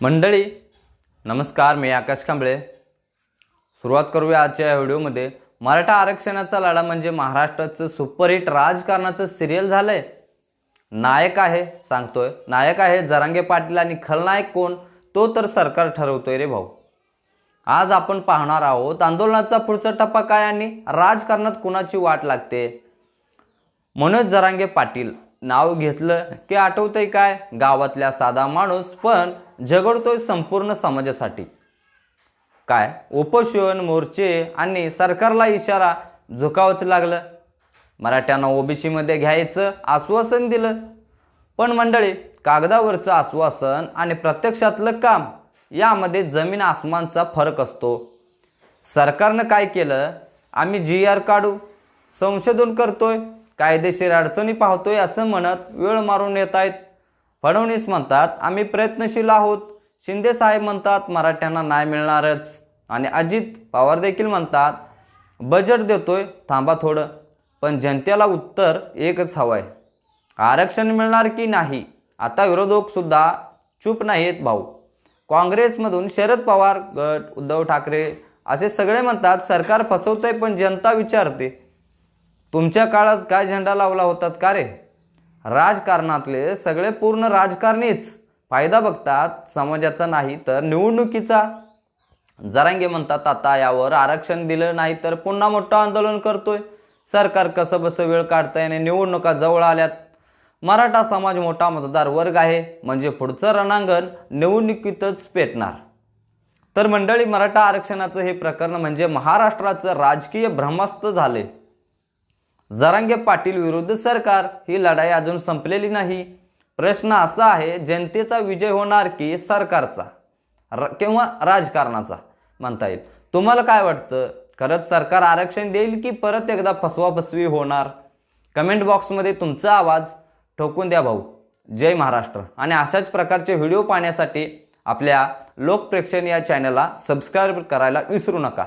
मंडळी नमस्कार मी आकाश कांबळे. सुरुवात करूया आजच्या या व्हिडिओमध्ये. मराठा आरक्षणाचा लढा म्हणजे महाराष्ट्राचं सुपरहिट राजकारणाचं सिरियल झालंय. नायक आहे सांगतोय. नायक आहे जरांगे पाटील आणि खलनायक कोण? तो तर सरकार ठरवतोय रे भाऊ. आज आपण पाहणार आहोत आंदोलनाचा पुढचा टप्पा काय आणि राजकारणात कुणाची वाट लागते? मनोज जरांगे पाटील. नाव घेतलं की आठवतंय काय? गावातल्या साधा माणूस पण झगडतोय संपूर्ण समाजासाठी. काय? उपोषण मोर्चे आणि सरकारला इशारा झुकावंच लागलं. मराठ्यांना ओबीसीमध्ये घ्यायचं आश्वासन दिलं. पण मंडळी कागदावरचं आश्वासन आणि प्रत्यक्षातलं काम यामध्ये जमीन आसमानचा फरक असतो. सरकारनं काय केलं? आम्ही जी आर काढू संशोधन करतोय कायदेशीर अडचणी पाहतोय असं म्हणत वेळ मारून येत आहेत फडणवीस म्हणतात आम्ही प्रयत्नशील आहोत. शिंदे साहेब म्हणतात मराठ्यांना न्याय मिळणारच. आणि अजित पवार देखील म्हणतात बजेट देतोय थांबा थोडं. पण जनतेला उत्तर एकच हवं आहे आरक्षण मिळणार की नाही? आता विरोधकसुद्धा चूप चूप नाहीत भाऊ. काँग्रेसमधून शरद पवार गट उद्धव ठाकरे असे सगळे म्हणतात सरकार फसवतंय पण जनता विचारते. तुमच्या काळात काय झेंडा लावला होतात का रे? राजकारणातले सगळे पूर्ण राजकारणीच. फायदा बघतात समाजाचा नाही तर निवडणुकीचा. जरांगे म्हणतात आता यावर आरक्षण दिलं नाही तर पुन्हा मोठं आंदोलन करतोय. सरकार कसं बसं वेळ काढतंय आणि निवडणुका जवळ आल्यात. मराठा समाज मोठा मतदार वर्ग आहे म्हणजे पुढचं रणांगण निवडणुकीतच पेटणार. तर मंडळी मराठा आरक्षणाचं हे प्रकरण म्हणजे महाराष्ट्राचं राजकीय भ्रमास्त्र झाले. जरांगे पाटील विरुद्ध सरकार ही लढाई अजून संपलेली नाही. प्रश्न असा आहे जनतेचा विजय होणार की सरकारचा? र- किंवा राजकारणाचा? म्हणता येईल. तुम्हाला काय वाटतं? खरंच सरकार आरक्षण देईल की परत एकदा फसवाफसवी होणार? कमेंट बॉक्समध्ये तुमचा आवाज ठोकून द्या भाऊ. जय महाराष्ट्र. आणि अशाच प्रकारचे व्हिडिओ पाहण्यासाठी आपल्या लोकप्रेक्षण या चॅनलला सबस्क्राईब करायला विसरू नका.